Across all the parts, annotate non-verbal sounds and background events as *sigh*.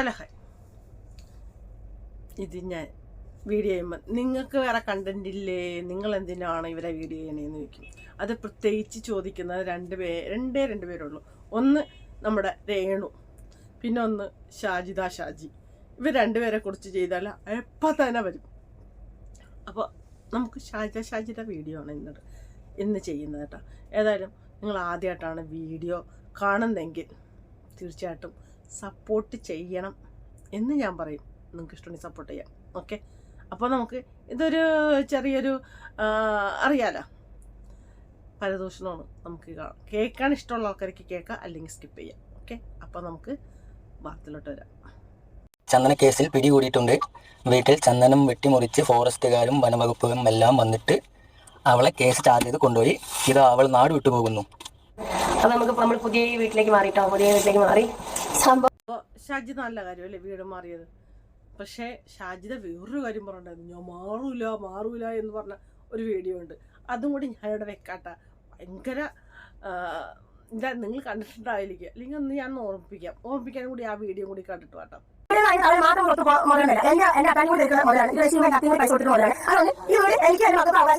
Hello ഇത് ഞാൻ video ചെയ്യുമ്പോൾ നിങ്ങൾക്ക് വേറെ കണ്ടന്റ് ഇല്ലേ? നിങ്ങൾ എന്തിനാണ് ഇവരെ വീഡിയോ ചെയ്യണേന്ന് ചോദിക്കും. അത് പ്രത്യേകിച്ച് ചോദിക്കുന്നത് രണ്ട് പേ രണ്ടേ രണ്ട് പേരുള്ളൂ. ഒന്ന് നമ്മുടെ രേണു പിന്നെ ഒന്ന് ഷാജിദ ഷാജി. ഇവർ രണ്ടുപേരെ കുറിച്ച് ചെയ്താൽ എപ്പോൾ തന്നെ വരും. അപ്പോൾ നമുക്ക് ഷാജിദ ഷാജിയുടെ വീഡിയോ ആണ് ഇന്നത് ഇന്ന് ചെയ്യുന്നത് കേട്ടോ. ഏതായാലും നിങ്ങൾ ആദ്യമായിട്ടാണ് വീഡിയോ കാണുന്നതെങ്കിൽ തീർച്ചയായിട്ടും സപ്പോർട്ട് ചെയ്യണം എന്ന് ഞാൻ പറയും. നിങ്ങൾക്ക് ഇഷ്ടമുണ്ടെങ്കിൽ സപ്പോർട്ട് ചെയ്യാം. ഓക്കെ അപ്പോൾ നമുക്ക് ഇതൊരു ചെറിയൊരു അറിയാലോ? പരദൂഷണമാണ് നമുക്ക് കേൾക്കാൻ ഇഷ്ടമുള്ള ആൾക്കാർക്ക് കേൾക്കാം അല്ലെങ്കിൽ സ്കിപ്പ് ചെയ്യാം. ഓക്കെ അപ്പോൾ നമുക്ക് വാർത്തയിലോട്ട് വരാം. ചന്ദന കേസിൽ പിടികൂടിയിട്ടുണ്ട്. വീട്ടിൽ ചന്ദനം വെട്ടിമുറിച്ച് ഫോറസ്റ്റുകാരും വനവകുപ്പും എല്ലാം വന്നിട്ട് അവളെ കേസ് ചാർജ് ചെയ്ത് കൊണ്ടുപോയി. ഇത് അവൾ നാട് വിട്ടുപോകുന്നു. അത് അപ്പൊ നമുക്ക് നമ്മൾ പുതിയ വീട്ടിലേക്ക് മാറിട്ടോ? പുതിയ വീട്ടിലേക്ക് മാറി. ഷാജിദ നല്ല കാര്യമല്ലേ? വീട് മാറിയത്. പക്ഷേ ഷാജിദ വേറൊരു കാര്യം പറഞ്ഞിട്ടുണ്ടായിരുന്നു. ഞാൻ മാറൂല മാറൂല എന്ന് പറഞ്ഞ ഒരു വീഡിയോ ഉണ്ട്. അതും കൂടി ഞാനിവിടെ വെക്കാട്ട. ഭയങ്കര എന്താ നിങ്ങൾ കണ്ടിട്ടുണ്ടായിരിക്കും. അല്ലെങ്കിൽ ഒന്ന് ഞാൻ ഓർമ്മിപ്പിക്കാം. ഓർമ്മിപ്പിക്കാനും കൂടി ആ വീഡിയോ കൂടി കണ്ടിട്ട് വേട്ടോ.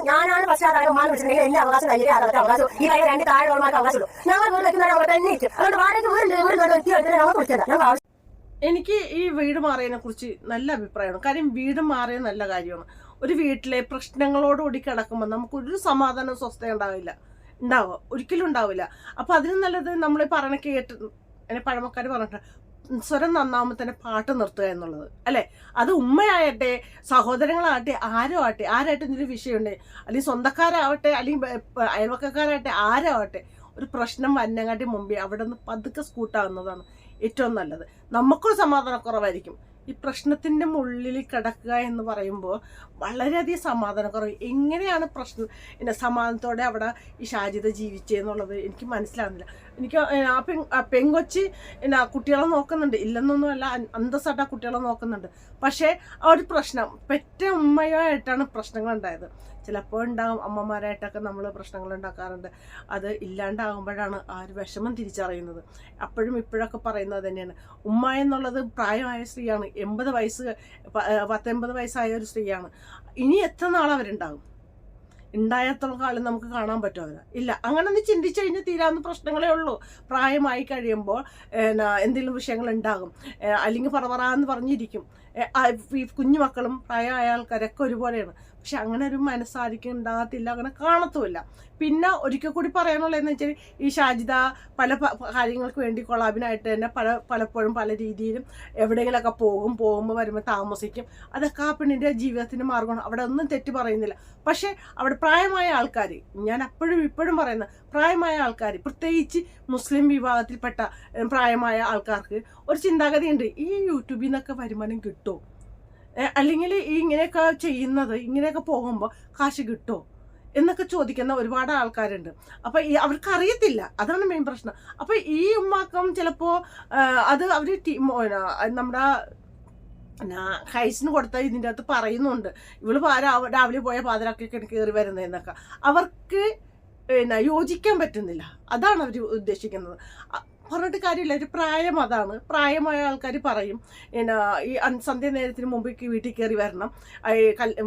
ഞാനാണ് പക്ഷേ അവകാശം ഈ കഴിഞ്ഞ രണ്ട് താഴെ ഉള്ളവർക്ക് അവകാശം ഉള്ളൂ ഞങ്ങൾ വീട് വെക്കുന്നവരെ അവിടെ തന്നെ അതുകൊണ്ട് വാടക എനിക്ക് ഈ വീട് മാറിയതിനെ കുറിച്ച് നല്ല അഭിപ്രായമാണ്. കാര്യം വീട് മാറിയ നല്ല കാര്യമാണ്. ഒരു വീട്ടിലെ പ്രശ്നങ്ങളോടുകൂടി കിടക്കുമ്പോൾ നമുക്കൊരു സമാധാനവും സ്വസ്ഥത ഉണ്ടാവില്ല. ഉണ്ടാവുക ഒരിക്കലും ഉണ്ടാവില്ല. അപ്പം അതിന് നല്ലത് നമ്മൾ പറഞ്ഞ കേട്ട് എന്നെ പഴമക്കാർ പറഞ്ഞിട്ട് സ്വരം നന്നാവുമ്പോൾ തന്നെ പാട്ട് നിർത്തുക എന്നുള്ളത്. അല്ലേ? അത് ഉമ്മയാകട്ടെ സഹോദരങ്ങളാകട്ടെ ആരോ ആകട്ടെ ആരായിട്ട് ഇതിന്റെ വിഷയമുണ്ട് അല്ലെങ്കിൽ സ്വന്തക്കാരാവട്ടെ അല്ലെങ്കിൽ അയൽവക്കക്കാരാകട്ടെ ആരോ ആവട്ടെ ഒരു പ്രശ്നം വന്നങ്ങാട്ടി മുമ്പേ അവിടെ നിന്ന് പതുക്കെ സ്കൂട്ടാവുന്നതാണ്. ഏറ്റവും നല്ലത്. നമുക്കൊരു സമാധാനക്കുറവായിരിക്കും. ഈ പ്രശ്നത്തിന്റെ ഉള്ളിൽ കിടക്കുക എന്ന് പറയുമ്പോൾ വളരെയധികം സമാധാനക്കുറവ്. എങ്ങനെയാണ് പ്രശ്നം പിന്നെ സമാധാനത്തോടെ അവിടെ ഈ ഷാജിത ജീവിച്ചതെന്നുള്ളത് എനിക്ക് മനസ്സിലാകുന്നില്ല എനിക്ക് ആ പെൺ ആ എന്നാ കുട്ടികളെ നോക്കുന്നുണ്ട്. ഇല്ലെന്നൊന്നുമല്ല അന്തസ്സായിട്ട് ആ കുട്ടികളെ നോക്കുന്നുണ്ട്. പക്ഷേ ആ ഒരു പ്രശ്നം പെറ്റ ഉമ്മയായിട്ടാണ് പ്രശ്നങ്ങൾ ഉണ്ടായത് ചിലപ്പോൾ ഉണ്ടാകും അമ്മമാരായിട്ടൊക്കെ നമ്മൾ പ്രശ്നങ്ങൾ ഉണ്ടാക്കാറുണ്ട്. അത് ഇല്ലാണ്ടാകുമ്പോഴാണ് ആ ഒരു വിഷമം തിരിച്ചറിയുന്നത്. അപ്പോഴും ഇപ്പോഴൊക്കെ പറയുന്നത് തന്നെയാണ്. ഉമ്മ എന്നുള്ളത് പ്രായമായ സ്ത്രീയാണ്. എൺപത് വയസ്സ് പത്തൊൻപത് വയസ്സായ ഒരു സ്ത്രീയാണ്. ഇനി എത്ര നാൾ അവരുണ്ടാകും ഉണ്ടായത്തോളം കാലം നമുക്ക് കാണാൻ അവരെ ഇല്ല അങ്ങനെ ഒന്ന് ചിന്തിച്ചു കഴിഞ്ഞാൽ തീരാവുന്ന പ്രശ്നങ്ങളേ ഉള്ളൂ. പ്രായമായി കഴിയുമ്പോൾ എന്തെങ്കിലും വിഷയങ്ങൾ ഉണ്ടാകും അല്ലെങ്കിൽ അല്ലെങ്കിൽ പറവറാന്ന് പറഞ്ഞിരിക്കും. ഈ കുഞ്ഞുമക്കളും പ്രായമായ ആൾക്കാരൊക്കെ ഒരുപോലെയാണ്. പക്ഷെ അങ്ങനെ ഒരു മനസ്സാരിക്കും ഉണ്ടാകത്തില്ല അങ്ങനെ കാണത്തുമില്ല. പിന്നെ ഒരിക്കൽ കൂടി പറയാനുള്ളതെന്ന് വെച്ചാൽ ഈ ഷാജിദ പല കാര്യങ്ങൾക്ക് വേണ്ടി കൊളാബിനായിട്ട് തന്നെ പല പലപ്പോഴും പല രീതിയിലും എവിടെയെങ്കിലുമൊക്കെ പോകും പോകുമ്പോൾ വരുമ്പോൾ താമസിക്കും. അതൊക്കെ ആ പെണ്ണിന്റെ ജീവിതത്തിന്റെ മാർഗമാണ്. അവിടെ ഒന്നും തെറ്റ് പറയുന്നില്ല. പക്ഷേ അവിടെ പ്രായമായ ആൾക്കാർ ഞാൻ അപ്പോഴും ഇപ്പോഴും പറയുന്ന പ്രായമായ ആൾക്കാർ പ്രത്യേകിച്ച് മുസ്ലിം വിഭാഗത്തിൽപ്പെട്ട പ്രായമായ ആൾക്കാർക്ക് ഒരു ചിന്താഗതിയുണ്ട്. ഈ യൂട്യൂബിൽ നിന്നൊക്കെ വരുമാനം കിട്ടുമോ അല്ലെങ്കിൽ ഈ ഇങ്ങനെയൊക്കെ ചെയ്യുന്നത് ഇങ്ങനെയൊക്കെ പോകുമ്പോൾ കാശ് കിട്ടുമോ എന്നൊക്കെ ചോദിക്കുന്ന ഒരുപാട് ആൾക്കാരുണ്ട്. അപ്പോൾ ഈ അവർക്ക് അറിയത്തില്ല അതാണ് മെയിൻ പ്രശ്നം. അപ്പോൾ ഈ ഉമ്മാക്കം ചിലപ്പോൾ അത് അവർ നമ്മുടെ ഹൈസിന് കൊടുത്ത ഇതിന്റെ അകത്ത് പറയുന്നുണ്ട്. ഇവൾ രാവിലെ പോയ പാതിരാക്കൊക്കെ കയറി വരുന്നതെന്നൊക്കെ. അവർക്ക് പിന്നെ യോജിക്കാൻ പറ്റുന്നില്ല. അതാണ് അവർ ഉദ്ദേശിക്കുന്നത്. പറഞ്ഞിട്ട് കാര്യമില്ല. ഒരു പ്രായം അതാണ്. പ്രായമായ ആൾക്കാർ പറയും പിന്നെ ഈ സന്ധ്യ നേരത്തിന് മുമ്പ് വീട്ടിൽ കയറി വരണം.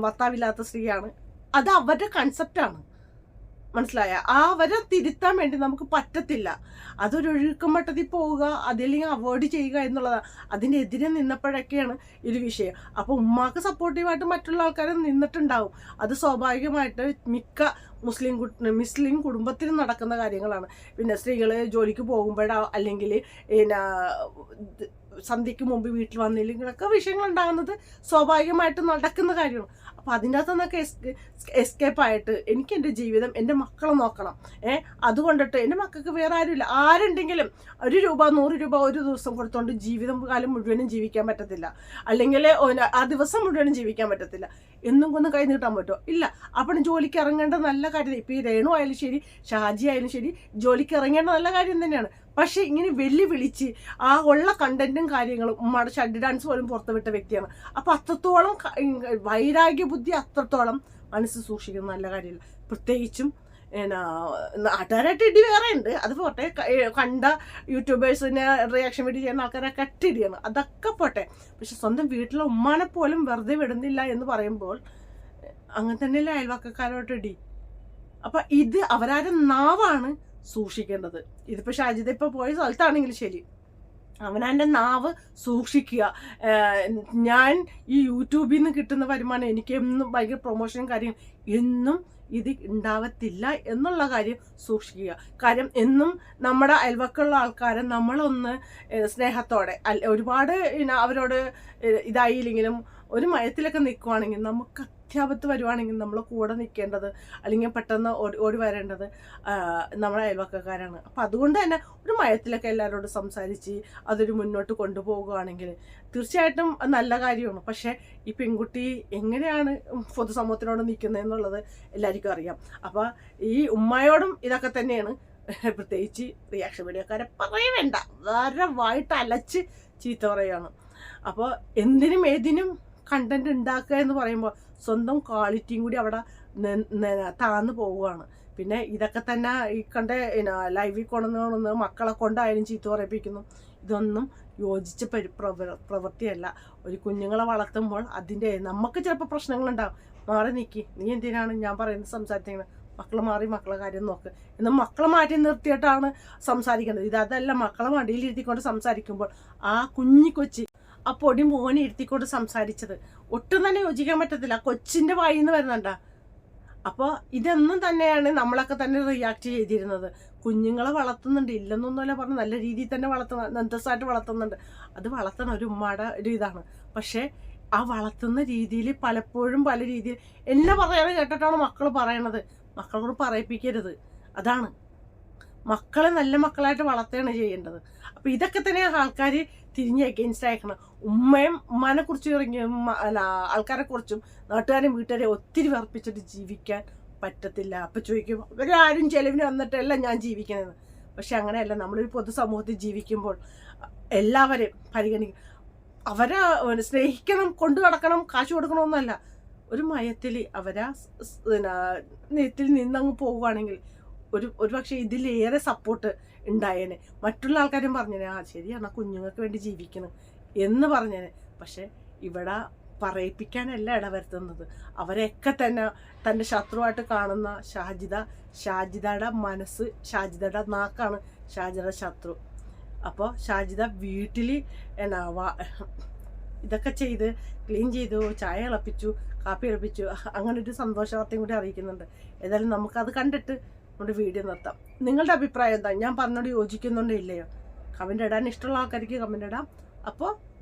ഭർത്താവില്ലാത്ത സ്ത്രീയാണ്. അത് അവരുടെ കൺസെപ്റ്റാണ് മനസ്സിലായ? ആ അവരെ തിരുത്താൻ വേണ്ടി നമുക്ക് പറ്റത്തില്ല. അതൊരു ഒഴുക്കം മട്ടത്തിൽ പോവുക അതില്ലെങ്കിൽ അവോയ്ഡ് ചെയ്യുക എന്നുള്ളതാണ് അതിനെതിരെ നിന്നപ്പോഴൊക്കെയാണ് ഒരു വിഷയം. അപ്പോൾ ഉമ്മാക്ക് സപ്പോർട്ടീവായിട്ട് മറ്റുള്ള ആൾക്കാർ നിന്നിട്ടുണ്ടാവും. അത് സ്വാഭാവികമായിട്ട് മിക്ക മുസ്ലിം മുസ്ലിം കുടുംബത്തിൽ നടക്കുന്ന കാര്യങ്ങളാണ്. പിന്നെ സ്ത്രീകൾ ജോലിക്ക് പോകുമ്പോഴോ അല്ലെങ്കിൽ പിന്നെ ഇത് സന്ധ്യയ്ക്ക് മുമ്പ് വീട്ടിൽ വന്നില്ലെങ്കിലൊക്കെ വിഷയങ്ങൾ ഉണ്ടാകുന്നത് സ്വാഭാവികമായിട്ട് നടക്കുന്ന കാര്യമാണ്. അപ്പോൾ അതിന്റെ അകത്തു നിന്നൊക്കെ എസ്കേപ്പ് ആയിട്ട് എനിക്ക് എന്റെ ജീവിതം എന്റെ മക്കളെ നോക്കണം. ഏ അതുകൊണ്ടിട്ട് എന്റെ മക്കൾക്ക് വേറെ ആരുമില്ല. ആരുണ്ടെങ്കിലും ഒരു രൂപ നൂറ് രൂപ ഒരു ദിവസം കൊടുത്തോണ്ട് ജീവിതം കാലം മുഴുവനും ജീവിക്കാൻ പറ്റത്തില്ല. അല്ലെങ്കിൽ ആ ദിവസം മുഴുവനും ജീവിക്കാൻ പറ്റത്തില്ല. എന്നും കൊന്നും കൈ നീട്ടാൻ പറ്റുമോ ഇല്ല. അപ്പം ജോലിക്ക് ഇറങ്ങേണ്ട നല്ല കാര്യം. ഇപ്പോൾ ഈ രേണു ആയാലും ശരി ഷാജി ആയാലും ശരി ജോലിക്ക് ഇറങ്ങേണ്ട നല്ല കാര്യം തന്നെയാണ്. പക്ഷേ ഇങ്ങനെ വെല്ലുവിളിച്ച് ആ ഉള്ള കണ്ടന്റും കാര്യങ്ങളും ഷഡ് ഡാൻസ് പോലും പുറത്തുവിട്ട വ്യക്തിയാണ്. അപ്പം അത്രത്തോളം വൈരാഗ്യ ബുദ്ധി അത്രത്തോളം മനസ്സ് സൂക്ഷിക്കുന്ന നല്ല കാര്യമില്ല. പ്രത്യേകിച്ചും എന്നാ നാട്ടുകാരായിട്ട് ഇടി വേറെ ഉണ്ട്. അത് പോട്ടെ കണ്ട യൂട്യൂബേഴ്സിനെ റിയാക്ഷൻ വീഡിയോ ചെയ്യുന്ന ആൾക്കാരെ കട്ടിടിയാണ് അതൊക്കെ പോട്ടെ. പക്ഷെ സ്വന്തം വീട്ടിലെ ഉമ്മാനെ പോലും വെറുതെ വിടുന്നില്ല എന്ന് പറയുമ്പോൾ അങ്ങനെ തന്നെയല്ലേ അയൽവക്കക്കാരോട്ട് ഇടി? അപ്പൊ ഇത് അവരാരും നാവാണ് സൂക്ഷിക്കേണ്ടത്. ഇതിപ്പോ ഷാജിദ ഇപ്പൊ പോയ സ്ഥലത്താണെങ്കിൽ ശരി. അവനാന്റെ നാവ് സൂക്ഷിക്കുക. ഞാൻ ഈ യൂട്യൂബിൽ നിന്ന് കിട്ടുന്ന വരുമാനം എനിക്ക് എന്നും ഭയങ്കര പ്രൊമോഷനും കാര്യം എന്നും ഇത് ഉണ്ടാവത്തില്ല എന്നുള്ള കാര്യം സൂക്ഷിക്കുക. കാര്യം എന്നും നമ്മുടെ അയൽവക്കമുള്ള ആൾക്കാരെ നമ്മളൊന്ന് സ്നേഹത്തോടെ ഒരുപാട് അവരോട് ഇതായില്ലെങ്കിലും ഒരു മയത്തിലൊക്കെ നിൽക്കുവാണെങ്കിൽ നമുക്ക് അത്യാപത്ത് വരുവാണെങ്കിൽ നമ്മൾ കൂടെ നിൽക്കേണ്ടത് അല്ലെങ്കിൽ പെട്ടെന്ന് ഓടി ഓടി വരേണ്ടത് നമ്മുടെ അയൽവക്കക്കാരാണ്. അപ്പം അതുകൊണ്ട് തന്നെ ഒരു മയത്തിലൊക്കെ എല്ലാവരോടും സംസാരിച്ച് അതൊരു മുന്നോട്ട് കൊണ്ടുപോകുകയാണെങ്കിൽ തീർച്ചയായിട്ടും നല്ല കാര്യമാണ്. പക്ഷേ ഈ പെൺകുട്ടി എങ്ങനെയാണ് പൊതുസമൂഹത്തിനോട് നിൽക്കുന്നത് എന്നുള്ളത് എല്ലാവർക്കും അറിയാം. അപ്പോൾ ഈ ഉമ്മയോടും ഇതൊക്കെ തന്നെയാണ് *laughs* പ്രത്യേകിച്ച് റിയാക്ഷൻ മീഡിയക്കാരെ പറയവേണ്ട വേറെ വായിട്ട് അലച്ച് ചീത്ത പറയുകയാണ് അപ്പോൾ എന്തിനും ഏതിനും കണ്ടന്റ് ഉണ്ടാക്കുക എന്ന് പറയുമ്പോൾ സ്വന്തം ക്വാളിറ്റിയും കൂടി അവിടെ താന്ന് പോവുകയാണ്. പിന്നെ ഇതൊക്കെ തന്നെ ഈ കണ്ട ലൈവിൽ കൊണ്ടുവന്ന് മക്കളെ കൊണ്ടായാലും ചീത്ത പറയിപ്പിക്കുന്നു. ഇതൊന്നും യോജിച്ച പരി പ്രവ- പ്രവൃത്തിയല്ല. ഒരു കുഞ്ഞുങ്ങളെ വളർത്തുമ്പോൾ അതിന്റെ നമുക്ക് ചിലപ്പോൾ പ്രശ്നങ്ങളുണ്ടാവും. മാറി നിൽക്കി നീ എന്തിനാണ് ഞാൻ പറയുന്നത് സംസാരിക്കുന്നത്? മക്കൾ മാറി മക്കളെ കാര്യം നോക്ക്. എന്ന് മക്കളെ മാറ്റി നിർത്തിയിട്ടാണ് സംസാരിക്കേണ്ടത് ഇത് അതല്ല മക്കളെ മടിയിലിരുത്തിക്കൊണ്ട് സംസാരിക്കുമ്പോൾ ആ കുഞ്ഞി കൊച്ചി ആ പൊടി മോനെ ഇരുത്തിക്കൊണ്ട് സംസാരിച്ചത്. ഒട്ടും തന്നെ യോജിക്കാൻ പറ്റത്തില്ല. കൊച്ചിന്റെ വായിൽ നിന്ന് വരുന്നുണ്ടാ. അപ്പോൾ ഇതൊന്നും തന്നെയാണ് നമ്മളൊക്കെ തന്നെ റിയാക്ട് ചെയ്തിരുന്നത്. കുഞ്ഞുങ്ങളെ വളർത്തുന്നുണ്ട്. ഇല്ലെന്നൊന്നുമല്ല പറഞ്ഞു നല്ല രീതിയിൽ തന്നെ വളർത്തുന്ന നന്തസ്സായിട്ട് വളർത്തുന്നുണ്ട്. അത് വളർത്തണ ഒരു ഉമ്മയുടെ ഒരു ഇതാണ്. പക്ഷേ ആ വളർത്തുന്ന രീതിയിൽ പലപ്പോഴും പല രീതിയിൽ എന്നെ പറയാതെ കേട്ടിട്ടാണ് മക്കൾ പറയണത്. മക്കളോട് പറയിപ്പിക്കരുത്. അതാണ്. മക്കളെ നല്ല മക്കളായിട്ട് വളർത്തുകയാണ് ചെയ്യേണ്ടത്. അപ്പോൾ ഇതൊക്കെ തന്നെ ആൾക്കാർ തിരിഞ്ഞ് എഗെയിൻസ്റ്റ് അയക്കണം ഉമ്മയും ഉമ്മാനെ കുറിച്ച് ഇറങ്ങി അല്ല ആൾക്കാരെ കുറിച്ചും നാട്ടുകാരെയും വീട്ടുകാരെ ഒത്തിരി വർപ്പിച്ചിട്ട് ജീവിക്കാൻ പറ്റത്തില്ല. അപ്പം ചോദിക്കും ഇവരാരും ചെലവിന് വന്നിട്ടല്ല ഞാൻ ജീവിക്കുന്നത്? പക്ഷെ അങ്ങനെയല്ല. നമ്മളൊരു പൊതുസമൂഹത്തിൽ ജീവിക്കുമ്പോൾ എല്ലാവരെയും പരിഗണിക്കും. അവരെ സ്നേഹിക്കണം കൊണ്ടു നടക്കണം കാശ് കൊടുക്കണമെന്നല്ല. ഒരു മയത്തിൽ അവരാ നെറ്റിൽ നിന്നങ്ങ് പോവുകയാണെങ്കിൽ ഒരു ഒരു പക്ഷേ ഇതിലേറെ സപ്പോർട്ട് ഉണ്ടായേനെ. മറ്റുള്ള ആൾക്കാരും പറഞ്ഞേനെ ആ ശരിയാണ് കുഞ്ഞുങ്ങൾക്ക് വേണ്ടി ജീവിക്കണം എന്ന് പറഞ്ഞേനെ. പക്ഷെ ഇവിടെ പറയിപ്പിക്കാനല്ല ഇടവരുത്തുന്നത്. അവരെയൊക്കെ തന്നെ തന്റെ ശത്രുവായിട്ട് കാണുന്ന ഷാജിദ ഷാജിദയുടെ മനസ്സ് ഷാജിദയുടെ നാക്കാണ് ഷാജിദയുടെ ശത്രു. അപ്പോൾ ഷാജിദ വീട്ടിൽ എന്നാ ഇതൊക്കെ ചെയ്ത് ക്ലീൻ ചെയ്തു ചായ ഇളപ്പിച്ചു കാപ്പി ഇളപ്പിച്ചു അങ്ങനെ ഒരു സന്തോഷ കൂടി അറിയിക്കുന്നുണ്ട്. ഏതായാലും നമുക്കത് കണ്ടിട്ട് നമ്മുടെ വീഡിയോ നിർത്താം. നിങ്ങളുടെ അഭിപ്രായം എന്താ? ഞാൻ പറഞ്ഞോട് യോജിക്കുന്നുണ്ടോ ഇല്ലയോ? കമന്റ് ഇടാൻ ഇഷ്ടമുള്ള ആൾക്കാർക്ക് കമന്റ് ഇടാം. അപ്പോൾ